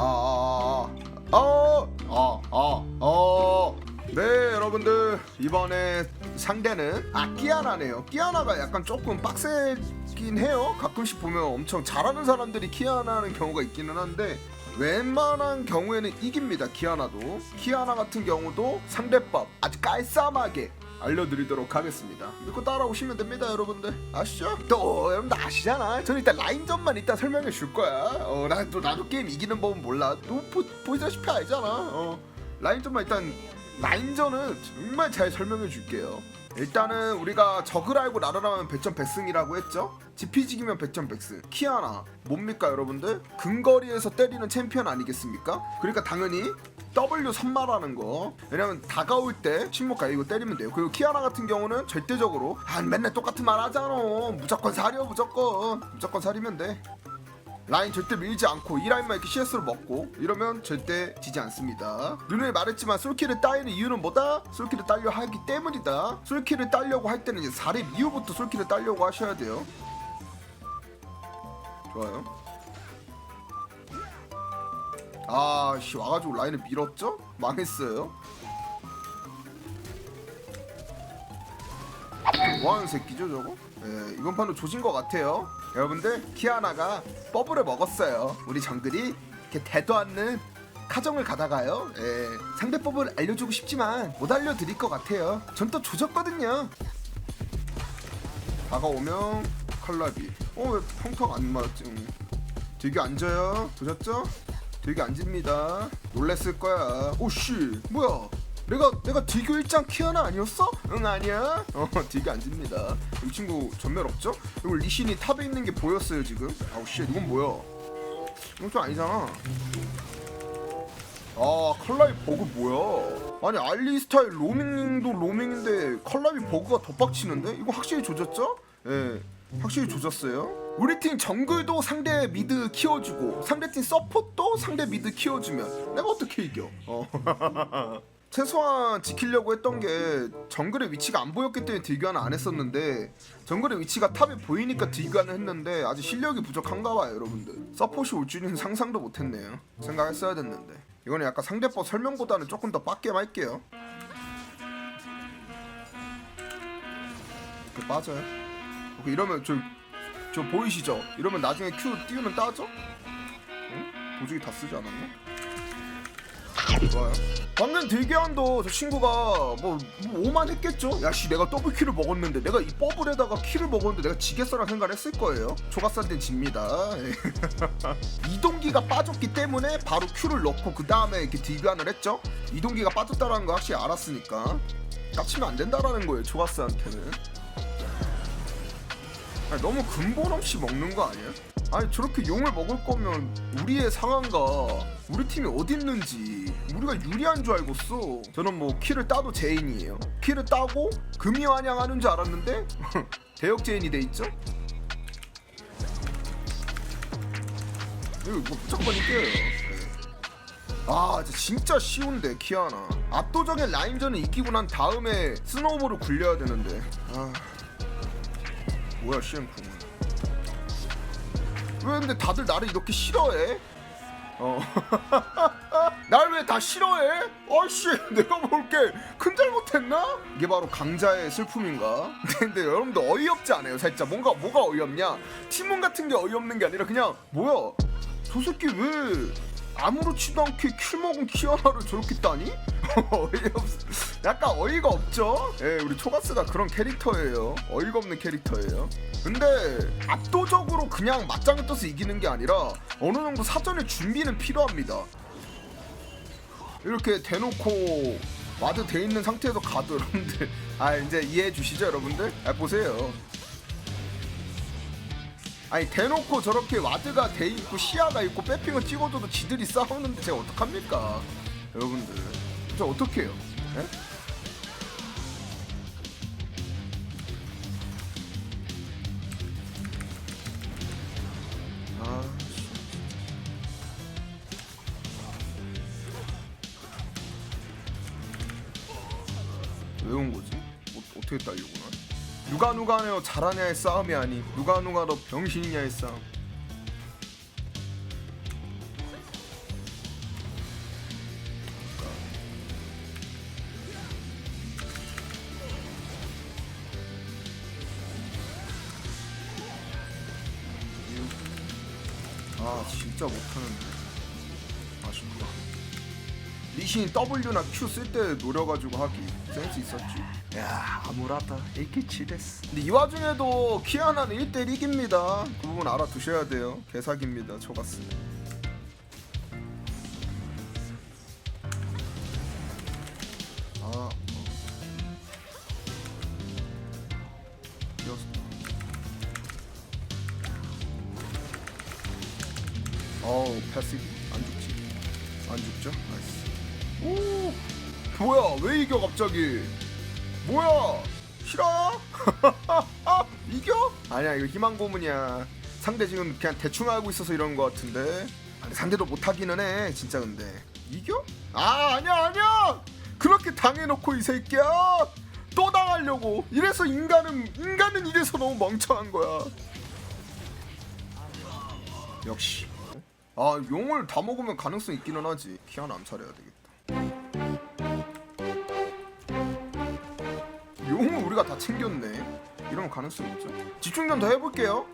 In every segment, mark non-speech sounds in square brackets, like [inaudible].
아, 아아아아아아네 여러분들. 이번에 상대는 아 키아나네요. 키아나가 약간 조금 빡세긴 해요. 가끔씩 보면 엄청 잘하는 사람들이 키아나는 경우가 있기는 한데 웬만한 경우에는 이깁니다 키아나도. 키아나 같은 경우도 상대법 아주 깔쌈하게 알려드리도록 하겠습니다. 믿고 따라오시면 됩니다 여러분들. 아시죠? 또 여러분들 아시잖아. 저는 일단 라인전만 일단 설명해 줄 거야. 어 나도 나도 게임 이기는 법은 몰라. 너 보, 보시다시피 알잖아. 어 라인전만 일단 라인전은 정말 잘 설명해 줄게요. 일단은 우리가 적을 알고 나라라면 100점 100승이라고 했죠? 지피지기면 100점 100승. 키아나 뭡니까 여러분들? 근거리에서 때리는 챔피언 아니겠습니까? 그러니까 당연히 W 선마라는 거 왜냐면 다가올 때 침묵 가이고 때리면 돼요 그리고 키아나 같은 경우는 절대적으로 아 맨날 똑같은 말 하잖아 무조건 사려 무조건 무조건 사리면 돼 라인 절대 밀지 않고 이 라인만 이렇게 CS로 먹고 이러면 절대 지지 않습니다. 눈에 말했지만 솔킬을 따이는 이유는 뭐다? 솔킬을 따려 하기 때문이다. 솔킬을 따려고 할 때는 이제 4렙 이후부터 솔킬을 따려고 하셔야 돼요. 좋아요. 아씨 와가지고 라인을 밀었죠? 망했어요. 뭐하는 새끼죠 저거? 예, 이번 판도 조진 것 같아요. 여러분들 키아나가 버블을 먹었어요. 우리 정글이 이렇게 대도 않는 카정을 가다가요. 예, 상대법을 알려주고 싶지만 못 알려드릴 것 같아요. 전 또 조졌거든요. 다가오면 칼라비. 어, 왜 펑펑 안 맞지? 응. 되게 앉아요. 보셨죠? 되게 앉습니다. 놀랬을 거야. 오씨, 뭐야? 내가 내가 디교 일장 키아나 아니었어? 응 아니야. 어 [laughs] 디교 앉습니다. 이 친구 전멸 없죠? 그리고 리신이 탑에 있는 게 보였어요 지금. 아우 씨 이건 뭐야? 이건 좀 아니잖아. 아 컬라비 버그 뭐야? 아니 알리 스타일 로밍도 로밍인데 컬라비 버그가 더 빡치는데? 이거 확실히 조졌죠? 예, 확실히 조졌어요. 우리 팀 정글도 상대 미드 키워주고 상대 팀 서폿도 상대 미드 키워주면 내가 어떻게 이겨? 어. [laughs] 최소한 지키려고 했던 게 정글의 위치가 안 보였기 때문에 딜교환을 안 했었는데 정글의 위치가 탑에 보이니까 딜교환을 했는데 아직 실력이 부족한가 봐요 여러분들. 서폿이 올 줄은 상상도 못했네요. 생각했어야 됐는데. 이거는 약간 상대법 설명보다는 조금 더 빡게 할게요. 이렇게 빠져요? 오케이, 이러면 저, 저 보이시죠? 이러면 나중에 Q 띄우면 따죠? 응? 도중에 다 쓰지 않았나? 좋아요. 방금 딜교환도 저 친구가 뭐, 뭐 오만 했겠죠? 야씨 내가 더블 킬을 먹었는데 내가 이 버블에다가 킬을 먹었는데 내가 지겠어라 생각을 했을 거예요. 초가스한테는 집니다. 예. [laughs] 이동기가 빠졌기 때문에 바로 큐를 넣고 그 다음에 이렇게 딜교환을 했죠. 이동기가 빠졌다라는 거 확실히 알았으니까 깝치면 안 된다라는 거예요. 초가스한테는. 아니, 너무 근본 없이 먹는 거 아니야? 아니 저렇게 용을 먹을 거면 우리의 상황과 우리 팀이 어디 있는지 우리가 유리한 줄 알겠어. 저는 뭐 키를 따도 제인이에요. 키를 따고 금이 환영하는 줄 알았는데 [laughs] 대역 제인이 돼 있죠. 이거 뭐 무조건 이겨요. 네. 아 진짜 쉬운데 키아나 압도적인 라인전을 이기고 난 다음에 스노우볼을 굴려야 되는데 아 뭐야 CM쿵은 왜 근데 다들 나를 이렇게 싫어해? 어. [laughs] 날 왜 다 싫어해? 아씨, 내가 볼게 큰 잘못했나? 이게 바로 강자의 슬픔인가? [laughs] 근데 여러분들 어이없지 않아요? 살짝 뭔가 뭐가 어이없냐? 팀원 같은 게 어이없는 게 아니라 그냥 뭐야? 저 새끼 왜 아무렇지도 않게 킬 먹은 키아나를 저렇게 따니? [laughs] 어이없, 약간 어이가 없죠? 예, 우리 초가스가 그런 캐릭터예요. 어이가 없는 캐릭터예요. 근데 압도적으로 그냥 맞짱을 떠서 이기는 게 아니라 어느 정도 사전에 준비는 필요합니다. 이렇게 대놓고 와드 돼 있는 상태에서 가도 여러분들 아 이제 이해해 주시죠 여러분들? 아 보세요. 아니 대놓고 저렇게 와드가 돼 있고 시야가 있고 빼핑을 찍어줘도 지들이 싸우는데 제가 어떡합니까 여러분들 저 어떡해요 예? 아, 씨. 왜온 거지? 어, 어떻게 따려구나 누가 누가너 잘하냐의 싸움이 아닌 누가 누가 더 병신이냐의 싸움. 아 진짜 못하는데 아쉽다. 리신이 W나 Q 쓸 때 노려가지고 하기 센스 있었지. 야 아무라다. 이기치 됐어. 근데 이 와중에도 키아나는 1대1 이깁니다. 그 부분 알아두셔야 돼요. 개사기입니다. 초가스. 아 어. 뛰었어 어우 패시브 안 죽지. 안 죽죠? 나이스 오! 뭐야? 왜 이겨 갑자기? 뭐야? 싫어? [laughs] 이겨? 아니야 이거 희망 고문이야. 상대 지금 그냥 대충 하고 있어서 이런 거 같은데. 아니, 상대도 못하기는 해 진짜 근데. 이겨? 아 아니야 아니야! 그렇게 당해놓고 이 새끼야! 또 당하려고! 이래서 인간은 인간은 이래서 너무 멍청한 거야. 역시. 아 용을 다 먹으면 가능성 있기는 하지. 키아나 암살해야 되겠다 용은 우리가 다 챙겼네. 이러면 가능성 있죠. 집중 좀더 해볼게요.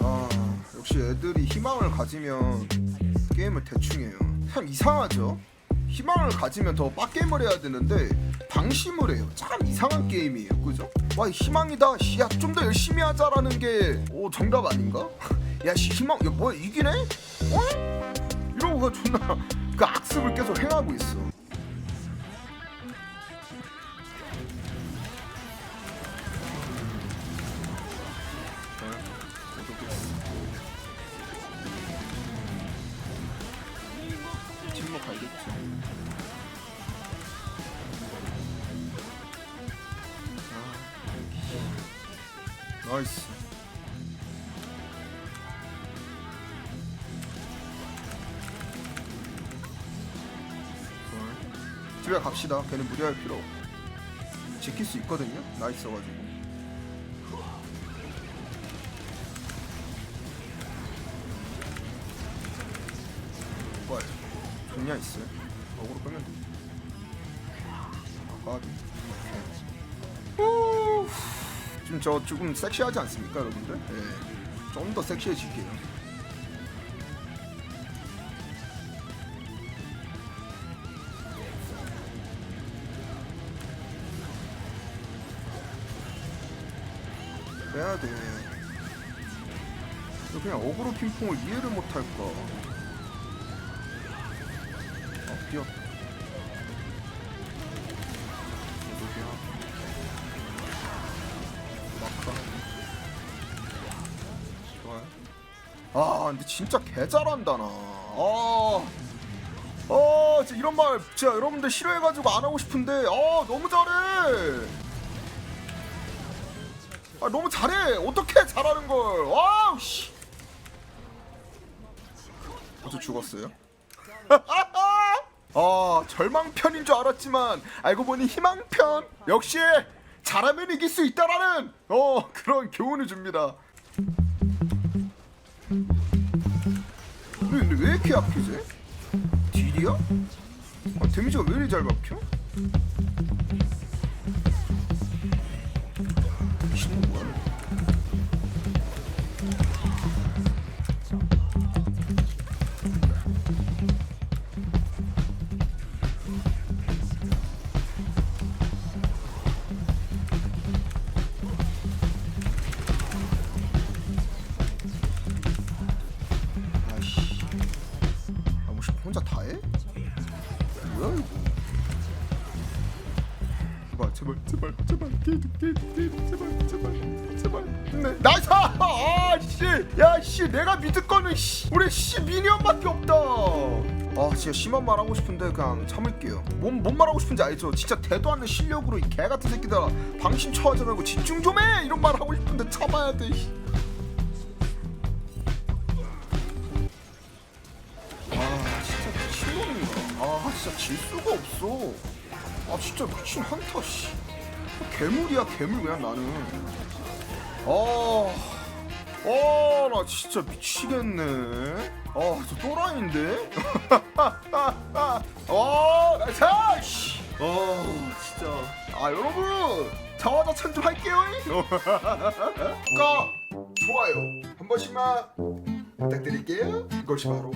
아 역시 애들이 희망을 가지면 게임을 대충 해요. 참 이상하죠? 희망을 가지면 더 빡게임을 해야 되는데 방심을 해요. 참 이상한 게임이에요. 그죠? 와 희망이다. 야 좀 더 열심히 하자라는 게 오 정답 아닌가? [laughs] 야 씨 희망 야 뭐야 이기네? 어? 이러고 존나 [laughs] 그 악습을 계속 행하고 있어 나이스. 좋아요. 집에 갑시다. 걔는 무리할 필요. 지킬 수 있거든요. 나이스가지고. 뭐야? 좋냐 있어요? 어그로 끄면 돼. 아까비. 오. 지금 저 조금 섹시하지 않습니까, 여러분들? 예. 좀 더 섹시해질게요. 빼야 돼. 그냥 어그로 핑퐁을 이해를 못할까? 아, 뛰었다. 근데 진짜 개 잘한다 나. 아, 아, 진짜 이런 말 진짜 여러분들 싫어해가지고 안 하고 싶은데, 아, 너무 잘해. 아, 너무 잘해. 어떻게 잘하는 걸? 와우, 씨. 어저 죽었어요? [laughs] 아 절망편인 줄 알았지만 알고 보니 희망편 역시 잘하면 이길 수 있다라는 어 그런 교훈을 줍니다 근데, 왜 이렇게 약해지? 딜이야? 아, 데미지가 왜 이리 잘 박혀? 제발 제발 제발 제발 게이드 게이드 게이드 제발 제발 제발. 네. 나이스! 아씨. 야씨 내가 믿을 거는 씨. 우리 씨 미니언밖에 없다. 아 진짜 심한 말 하고 싶은데 그냥 참을게요. 뭔, 뭔 말하고 싶은지 알죠? 진짜 대도 않는 실력으로 이 개같은 새끼들아 방심 처하지 말고 집중 좀 해! 이런 말 하고 싶은데 참아야 돼 씨. 아 진짜 미친놈인가? 아 진짜 질 수가 없어 아 진짜 미친 한타 씨. 괴물이야 괴물 그냥 나는. 아아나 진짜 미치겠네. 아저 또라이인데? [laughs] 아 나이스 씨. 아 진짜. 아 여러분 자화자찬 좀 할게요. 가 [laughs] 좋아요. 한 번씩만 부탁드릴게요. 이것이 바로